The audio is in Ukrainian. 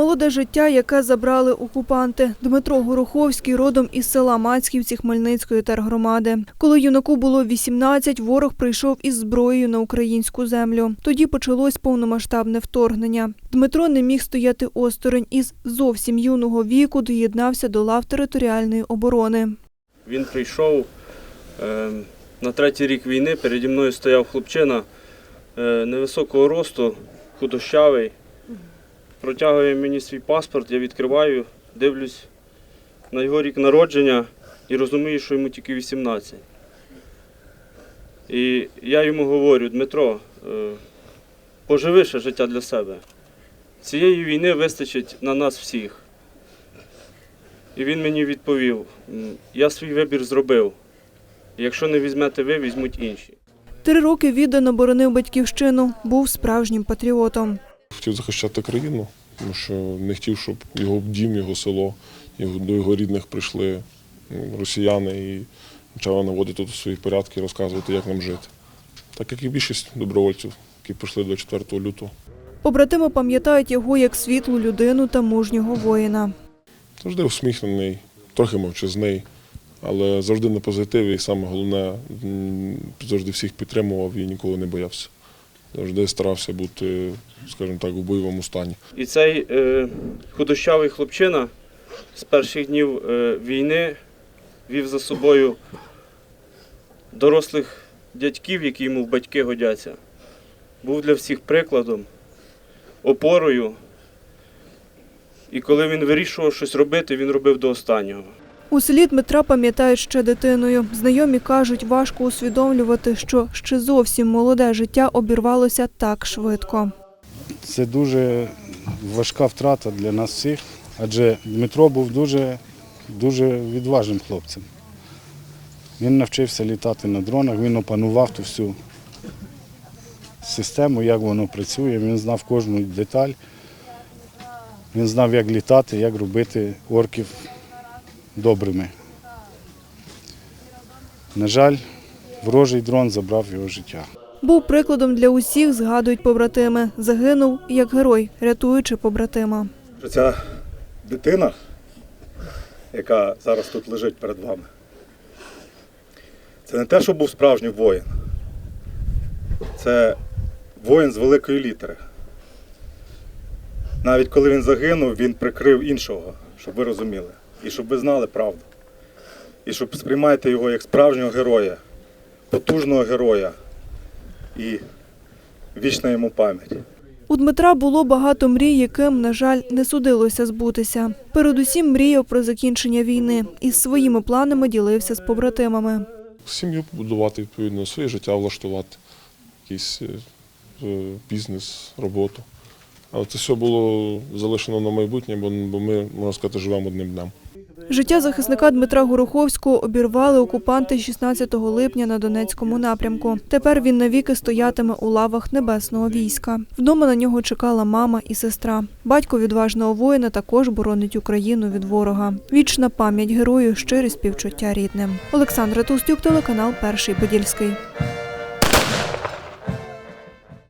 Молоде життя, яке забрали окупанти. Дмитро Гороховський родом із села Мацьківці Хмельницької тергромади. Коли юнаку було 18, ворог прийшов із зброєю на українську землю. Тоді почалось повномасштабне вторгнення. Дмитро не міг стояти осторонь із зовсім юного віку доєднався до лав територіальної оборони. Він прийшов е, на третій рік війни. Переді мною стояв хлопчина е, невисокого росту, худощавий. Протягує мені свій паспорт, я відкриваю, дивлюсь на його рік народження і розумію, що йому тільки 18. І я йому говорю, Дмитро, е, поживи ще життя для себе. Цієї війни вистачить на нас всіх. І він мені відповів: я свій вибір зробив. Якщо не візьмете ви, візьмуть інші. Три роки віддано боронив батьківщину, був справжнім патріотом. Хотів захищати країну, тому що не хотів, щоб його дім, його село, його, до його рідних прийшли росіяни і почали наводити тут свої порядки, розказувати, як нам жити. Так як і більшість добровольців, які прийшли до 4 лютого. Побратими пам'ятають його як світлу людину та мужнього воїна. Завжди усміхнений, трохи мовчазний, але завжди на позитиві і саме головне, завжди всіх підтримував і ніколи не боявся. Завжди старався бути, скажімо так, у бойовому стані. І цей е, худощавий хлопчина з перших днів е, війни вів за собою дорослих дядьків, які йому в батьки годяться. Був для всіх прикладом, опорою. І коли він вирішував щось робити, він робив до останнього. У селі Дмитра пам'ятають ще дитиною. Знайомі кажуть, важко усвідомлювати, що ще зовсім молоде життя обірвалося так швидко. Це дуже важка втрата для нас всіх, адже Дмитро був дуже, дуже відважним хлопцем. Він навчився літати на дронах, він опанував ту всю систему, як воно працює, він знав кожну деталь. Він знав, як літати, як робити орків добрими. На жаль, ворожий дрон забрав його життя. Був прикладом для усіх, згадують побратими. Загинув як герой, рятуючи побратима. ця дитина, яка зараз тут лежить перед вами, це не те, що був справжній воїн. Це воїн з великої літери. Навіть коли він загинув, він прикрив іншого, щоб ви розуміли. І щоб ви знали правду. І щоб сприймайте його як справжнього героя, потужного героя і вічна йому пам'ять. У Дмитра було багато мрій, яким, на жаль, не судилося збутися. Передусім мріяв про закінчення війни і з своїми планами ділився з побратимами. Сім'ю побудувати, відповідно, своє життя влаштувати, якийсь е, е, бізнес, роботу. Але це все було залишено на майбутнє, бо, бо ми, можна сказати, живемо одним днем. Життя захисника Дмитра Гороховського обірвали окупанти 16 липня на Донецькому напрямку. Тепер він навіки стоятиме у лавах небесного війська. Вдома на нього чекала мама і сестра. Батько відважного воїна також боронить Україну від ворога. Вічна пам'ять герою, щирі співчуття рідним. Олександра Толстюк, телеканал Перший Подільський.